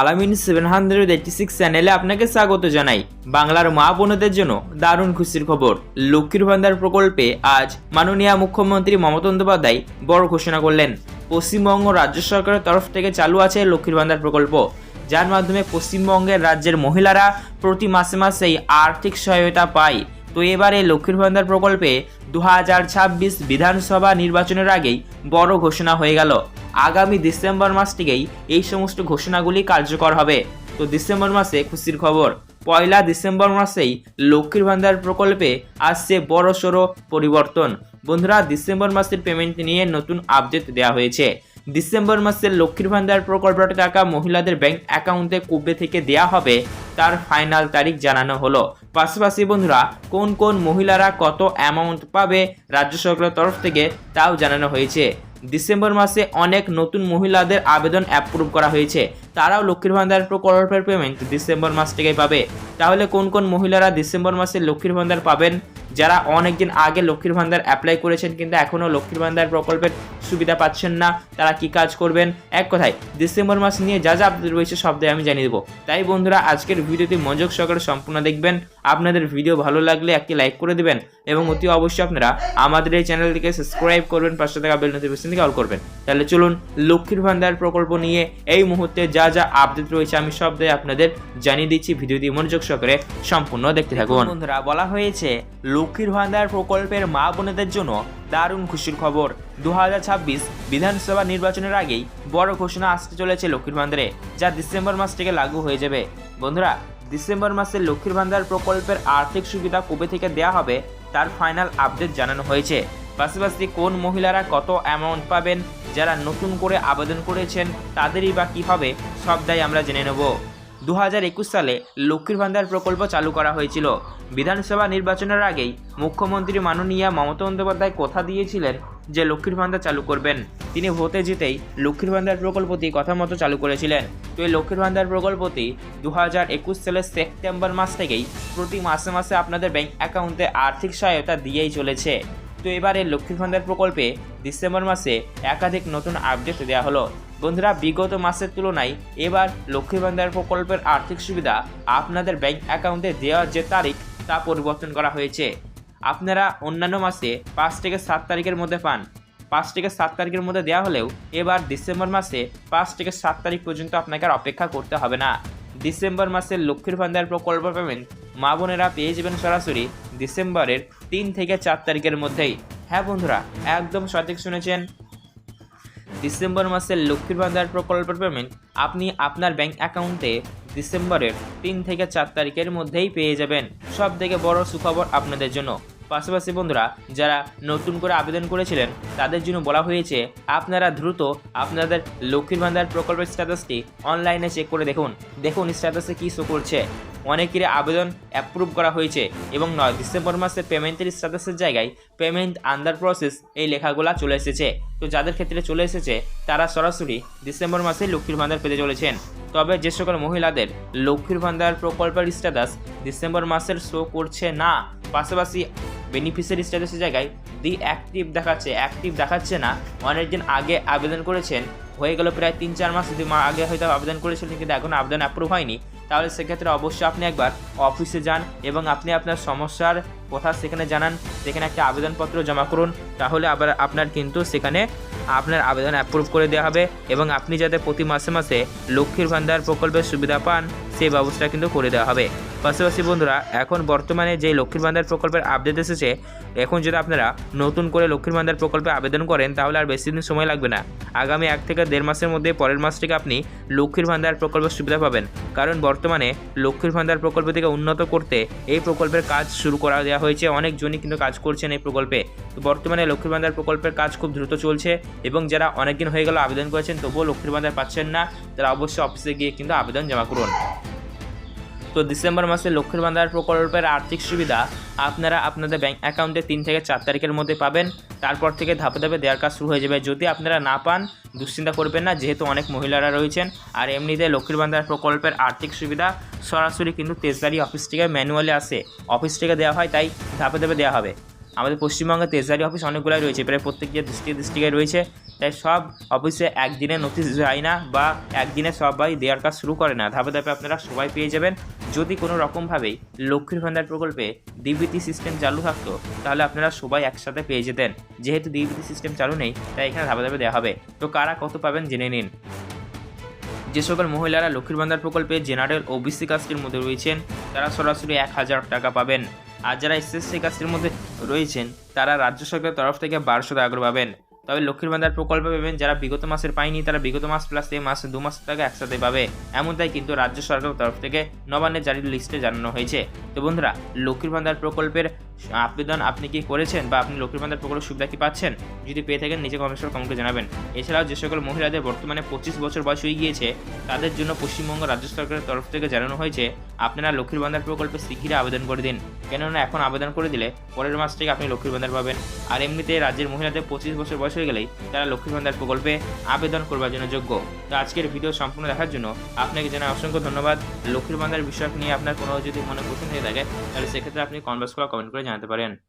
আলামিন seven hundred eighty six চ্যানেলে আপনাকে স্বাগত জানাই। বাংলার মা বোনদের জন্য দারুণ খুশির খবর। লক্ষ্মীর ভান্ডার প্রকল্পে আজ মাননীয় মুখ্যমন্ত্রী মমতা বন্দ্যোপাধ্যায় বড় ঘোষণা করলেন। পশ্চিমবঙ্গ রাজ্য সরকারের তরফ থেকে চালু আছে লক্ষ্মীর ভান্ডার প্রকল্প। যার মাধ্যমে পশ্চিমবঙ্গের রাজ্যের মহিলারা প্রতি মাসে মাসেই আর্থিক সহায়তা পায়। তো এবারে লক্ষ্মীর ভান্ডার প্রকল্পে দু বিধানসভা নির্বাচনের আগেই বড় ঘোষণা হয়ে গেল। আগামী ডিসেম্বর মাস থেকেই এই সমস্ত ঘোষণাগুলি কার্যকর হবে। তো ডিসেম্বর মাসে খুশির খবর, পয়লা ডিসেম্বর মাসেই লক্ষ্মীর ভান্ডার প্রকল্পে আসছে বড় সড়ো পরিবর্তন। বন্ধুরা, ডিসেম্বর মাসের পেমেন্ট নিয়ে নতুন আপডেট দেওয়া হয়েছে। ডিসেম্বর মাসের লক্ষ্মীর ভান্ডার প্রকল্পের টাকা মহিলাদের ব্যাংক অ্যাকাউন্টে কবে থেকে দেওয়া হবে, তার ফাইনাল তারিখ জানানো হলো। পাশাপাশি বন্ধুরা, কোন কোন মহিলারা কত অ্যামাউন্ট পাবে রাজ্য সরকারের তরফ থেকে তাও জানানো হয়েছে। ডিসেম্বর মাসে অনেক নতুন মহিলাদের আবেদন অ্যাপ্রুভ করা হয়েছে। তারাও লক্ষ্মীর ভান্ডার প্রকল্পের পেমেন্ট ডিসেম্বর মাস থেকেই পাবে। তাহলে কোন কোন মহিলারা ডিসেম্বর মাসে লক্ষ্মীর ভান্ডার পাবেন? যারা অনেকদিন আগে লক্ষ্মীর ভান্ডার অ্যাপ্লাই করেছেন, কিন্তু এখনও লক্ষ্মীর ভান্ডার প্রকল্পের সুবিধা পাচ্ছেন না, তারা কি কাজ করবেন? এক কথায়, ডিসেম্বর মাস নিয়ে যা যা আপডেট রয়েছে সব দিয়ে আমি জানিয়ে দেবো। তাই বন্ধুরা, আজকের ভিডিওটি মনোযোগ সহকারে সম্পূর্ণ দেখবেন। আপনাদের ভিডিও ভালো লাগলে একটি লাইক করে দিবেন এবং অতি অবশ্যই আপনারা আমাদের এই চ্যানেলটিকে সাবস্ক্রাইব করবেন, পাশে থাকা বেল নোটিফিকেশনটিকে অল করবেন। তাহলে চলুন, লক্ষ্মীর ভান্ডার প্রকল্প নিয়ে এই মুহূর্তে যা যা আপডেট রয়েছে আমি সব দিয়ে আপনাদের জানিয়ে দিচ্ছি। ভিডিওটি মনোযোগ সহকারে সম্পূর্ণ দেখতে থাকুন। বন্ধুরা, বলা হয়েছে লক্ষ্মীর ভান্ডার প্রকল্পের মা বোনেদের জন্য দারুণ খুশির খবর। দু হাজার ছাব্বিশ বিধানসভা নির্বাচনের আগেই বড় ঘোষণা আসতে চলেছে লক্ষ্মীর ভান্ডারে, যা ডিসেম্বর মাস থেকে লাগু হয়ে যাবে। বন্ধুরা, ডিসেম্বর মাসে লক্ষ্মীর ভান্ডার প্রকল্পের আর্থিক সুবিধা কবে থেকে দেওয়া হবে, তার ফাইনাল আপডেট জানানো হয়েছে। পাশাপাশি কোন মহিলারা কত অ্যামাউন্ট পাবেন, যারা নতুন করে আবেদন করেছেন, তাদেরই বা কী হবে, সবটাই আমরা জেনে নেব। দু হাজার একুশ সালে লক্ষ্মীর ভান্ডার প্রকল্প চালু করা হয়েছিল। বিধানসভা নির্বাচনের আগেই মুখ্যমন্ত্রী মাননীয়া মমতা বন্দ্যোপাধ্যায় কথা দিয়েছিলেন যে লক্ষ্মীর ভান্ডার চালু করবেন। তিনি ভোটে জিতেই লক্ষ্মীর ভান্ডার প্রকল্পটি কথা মতো চালু করেছিলেন। তো এই লক্ষ্মীর ভান্ডার প্রকল্পটি দু হাজার একুশ সালের সেপ্টেম্বর মাস থেকেই প্রতি মাসে মাসে আপনাদের ব্যাংক অ্যাকাউন্টে আর্থিক সহায়তা দিয়েই চলেছে। তো এবারে লক্ষ্মীর ভান্ডার প্রকল্পে ডিসেম্বর মাসে একাধিক নতুন আপডেট দেওয়া হলো। বন্ধুরা, বিগত মাসের তুলনায় এবার লক্ষ্মী ভান্ডার প্রকল্পের আর্থিক সুবিধা আপনাদের ব্যাংক অ্যাকাউন্টে দেওয়ার যে তারিখ, তা পরিবর্তন করা হয়েছে। আপনারা অন্যান্য মাসে পাঁচ থেকে সাত তারিখের মধ্যে পান। পাঁচ থেকে সাত তারিখের মধ্যে দেওয়া হলেও এবার ডিসেম্বর মাসে পাঁচ থেকে সাত তারিখ পর্যন্ত আপনাকে আর অপেক্ষা করতে হবে না। ডিসেম্বর মাসের লক্ষ্মীর ভান্ডার প্রকল্প পেমেন্ট মা বোনেরা পেয়ে যাবেন সরাসরি ডিসেম্বরের তিন থেকে চার তারিখের মধ্যেই। হ্যাঁ বন্ধুরা, একদম সঠিক শুনেছেন। ডিসেম্বর মাসের লক্ষ্মীর ভান্ডার প্রকল্পের পেমেন্ট আপনি আপনার ব্যাংক অ্যাকাউন্টে ডিসেম্বরের তিন থেকে চার তারিখের মধ্যেই পেয়ে যাবেন। সব থেকে বড় সুখবর আপনাদের জন্য। পাশাপাশি বন্ধুরা, যারা নতুন করে আবেদন করেছিলেন, তাদের জন্য বলা হয়েছে, আপনারা দ্রুত আপনাদের লক্ষ্মীর ভান্ডার প্রকল্পের স্ট্যাটাসটি অনলাইনে চেক করে দেখুন। দেখুন স্ট্যাটাসে কী শো করছে। অনেকেরই আবেদন অ্যাপ্রুভ করা হয়েছে এবং নয় ডিসেম্বর মাসে পেমেন্টের স্ট্যাটাসের জায়গায় পেমেন্ট আন্ডার প্রসেস এই লেখাগুলা চলে এসেছে। তো যাদের ক্ষেত্রে চলে এসেছে, তারা সরাসরি ডিসেম্বর মাসে লক্ষ্মীর ভান্ডার পেতে চলেছেন। তবে যে সকল মহিলাদের লক্ষ্মীর ভান্ডার প্রকল্পের স্ট্যাটাস ডিসেম্বর মাসের শো করছে না, পাশাপাশি বেনিফিশিয়ারি স্ট্যাটাসের জায়গায় দি অ্যাক্টিভ দেখাচ্ছে অ্যাক্টিভ দেখাচ্ছে না, অনেকদিন আগে আবেদন করেছেন, হয়ে গেল প্রায় তিন চার মাস যদি আগে হয়তো আবেদন করেছিলেন কিন্তু এখন আবেদন অ্যাপ্রুভ হয়নি। তাহলে সেক্ষেত্রে অবশ্যই আপনি একবার অফিসে যান এবং আপনি আপনার সমস্যার কথা সেখানে জানান, সেখানে একটা আবেদনপত্র জমা করুন। তাহলে আবার আপনার কিন্তু সেখানে আপনার আবেদন অ্যাপ্রুভ করে দেওয়া হবে এবং আপনি যাতে প্রতি মাসে মাসে লক্ষ্মীর ভান্ডার প্রকল্পের সুবিধা পান, সেই ব্যবস্থা কিন্তু করে দেওয়া হবে। পাশাপাশি বন্ধুরা, এখন বর্তমানে যে লক্ষ্মীর ভান্ডার প্রকল্পের আপডেট এসেছে, এখন যদি আপনারা নতুন করে লক্ষ্মীর ভান্ডার প্রকল্পে আবেদন করেন, তাহলে আর বেশি দিন সময় লাগবে না। আগামী এক থেকে দেড় মাসের মধ্যে পরের মাস থেকে আপনি লক্ষ্মীর ভান্ডার প্রকল্পের সুবিধা পাবেন। কারণ বর্তমানে লক্ষ্মীর ভান্ডার প্রকল্প থেকে উন্নত করতে এই প্রকল্পের কাজ শুরু করা দেওয়া হয়েছে। অনেকজনই কিন্তু কাজ করছেন এই প্রকল্পে। তো বর্তমানে লক্ষ্মীর ভান্ডার প্রকল্পের কাজ খুব দ্রুত চলছে এবং যারা অনেকদিন হয়ে গেল আবেদন করেছেন, তবুও লক্ষ্মীর ভান্ডার পাচ্ছেন না, তারা অবশ্যই অফিসে গিয়ে কিন্তু আবেদন জমা করুন। তো ডিসেম্বর মাসে লক্ষ্মীর ভান্ডার প্রকল্পের আর্থিক সুবিধা আপনারা আপনাদের ব্যাঙ্ক অ্যাকাউন্টে তিন থেকে চার তারিখের মধ্যে পাবেন। তারপর থেকে ধাপে ধাপে দেওয়ার কাজ শুরু হয়ে যাবে। যদি আপনারা না পান, দুশ্চিন্তা করবেন না, যেহেতু অনেক মহিলারা রয়েছেন। আর এমনিতে লক্ষ্মীর ভান্ডার প্রকল্পের আর্থিক সুবিধা সরাসরি কিন্তু তেজদারি অফিস থেকে ম্যানুয়ালি আসে। অফিস থেকে দেওয়া হয়, তাই ধাপে ধাপে দেওয়া হবে। আমাদের পশ্চিমবঙ্গে তেজদারি অফিস অনেকগুলাই রয়েছে, প্রায় প্রত্যেকটা ডিস্ট্রিক্ট ডিস্ট্রিক্টে রয়েছে, তাই সব অফিসে একদিনে নোটিশ যায় না বা একদিনে সবাই দেওয়ার কাজ শুরু করে না। ধাপে ধাপে আপনারা সবাই পেয়ে যাবেন। যদি কোনো রকমভাবেই লক্ষ্মীর ভান্ডার প্রকল্পে ডিবিটি সিস্টেম চালু থাকতো, তাহলে আপনারা সবাই একসাথে পেয়ে যেতেন। যেহেতু ডিবিটি সিস্টেম চালু নেই, তাই এখানে ধাপে ধাপে দেওয়া হবে। তো কারা কত পাবেন জেনে নিন। যে সকল মহিলারা লক্ষ্মীর ভান্ডার প্রকল্পে জেনারেল ওবিসি কাস্টের মধ্যে রয়েছেন, তারা সরাসরি এক হাজার টাকা পাবেন। আর যারা এসএসসি কাস্টের মধ্যে রয়েছেন, তারা রাজ্য সরকারের তরফ থেকে বারোশো টাকা করে পাবেন। তবে লক্ষ্মীর ভান্ডার প্রকল্প পাবেন যারা বিগত মাসের পায়নি, তারা বিগত মাস প্লাস এই মাস দু মাস টাকা একসাথে পাবে। এমনটাই কিন্তু রাজ্য সরকারের তরফ থেকে নবান্নের জারির লিস্টে জানানো হয়েছে। তো বন্ধুরা লক্ষ্মীর ভান্ডার প্রকল্পের আবেদন আপনি কি করেছেন বা আপনি লক্ষ্মীর ভান্ডার প্রকল্প সুবিধা কি পাচ্ছেন? যদি পেয়ে থাকেন নিজে কমেন্ট কমেন্টে জানাবেন। এছাড়াও যে সকল মহিলাদের বর্তমানে পঁচিশ বছর বয়স হয়ে গিয়েছে, তাদের জন্য পশ্চিমবঙ্গ রাজ্য সরকারের তরফ থেকে জানানো হয়েছে, আপনারা লক্ষ্মীর ভান্ডার প্রকল্পে শীঘ্রই আবেদন করে দিন। কেননা এখন আবেদন করে দিলে পরের মাস থেকে আপনি লক্ষ্মীর ভান্ডার পাবেন। আর এমনিতে রাজ্যের মহিলাদের পঁচিশ বছর বয়স হয়ে গেলেই তারা লক্ষ্মীর ভান্ডার প্রকল্পে আবেদন করবার জন্য যোগ্য। তো আজকের ভিডিও সম্পূর্ণ দেখার জন্য আপনাকে জানাই অসংখ্য ধন্যবাদ। লক্ষ্মীর ভান্ডার বিষয় নিয়ে আপনার কোনো যদি মনে প্রশ্ন হয়ে থাকে, তাহলে সেক্ষেত্রে আপনি কনভার্স করা কমেন্ট করে জানাতে পারেন।